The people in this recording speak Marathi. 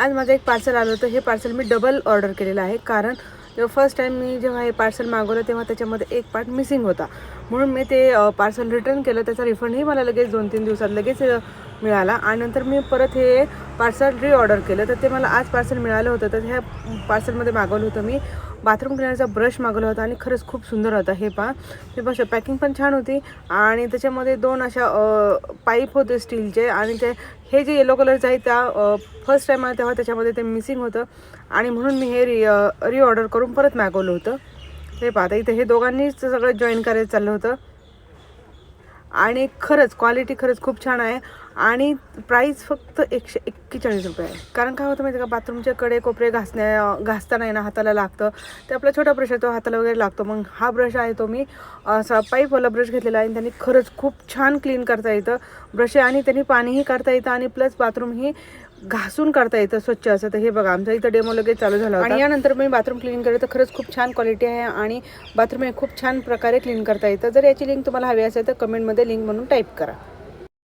आज माझं एक पार्सल आलं होतं. हे पार्सल मी डबल ऑर्डर केलेलं आहे. कारण जेव्हा फर्स्ट टाईम मी जेव्हा हे पार्सल मागवलं तेव्हा त्याच्यामध्ये एक पार्ट मिसिंग होता. म्हणून मी ते पार्सल रिटर्न केलं. त्याचा रिफंडही मला लगेच दोन तीन दिवसात लगेच मिळाला. आणि नंतर मी परत हे पार्सल रिऑर्डर केलं तर ते मला आज पार्सल मिळालं होतं. तर ह्या पार्सलमध्ये मागवलं होतं मी. बाथरूम क्लिनरचा ब्रश मागवला होता आणि खरंच खूप सुंदर होता हे पहा. हे बघा पॅकिंग पण छान होती. आणि त्याच्यामध्ये दोन अशा पाईप होते स्टीलचे आणि ते हे जे येलो कलरचं आहे त्या फर्स्ट टाईम तेव्हा त्याच्यामध्ये ते मिसिंग होतं. आणि म्हणून मी हे रि रिऑर्डर करून परत मागवलं होतं. हे पाहता इथे हे दोघांनीच सगळं जॉईन करायचं चाललं होतं. आणि खरंच क्वालिटी खरंच खूप छान आहे. आणि प्राईस फक्त एकशे एक्केचाळीस रुपये आहे. कारण काय होतं माहिती आहे का? बाथरूमच्या कडे कोपरे घासण्या घासताना आहे ना हाताला लागतं. ते आपला छोटा ब्रश आहे तो हाताला वगैरे लागतो. मग हा ब्रश आहे तो मी असा पाईपवाला ब्रश घेतलेला आहे आणि त्यांनी खरंच खूप छान क्लीन करता येतं. ब्रश आहे आणि त्यांनी पाणीही काढता येतं आणि प्लस बाथरूमही घासून काढता येतं स्वच्छ असं. तर हे बघा आमचं इथं डेमो लगेच चालू झाला आणि यानंतर मी बाथरूम क्लीन केलं तर खरंच खूप छान क्वालिटी आहे आणि बाथरूम हे खूप छान प्रकारे क्लीन करता येतं. जर याची लिंक तुम्हाला हवी असेल तर कमेंटमध्ये लिंक म्हणून टाईप करा.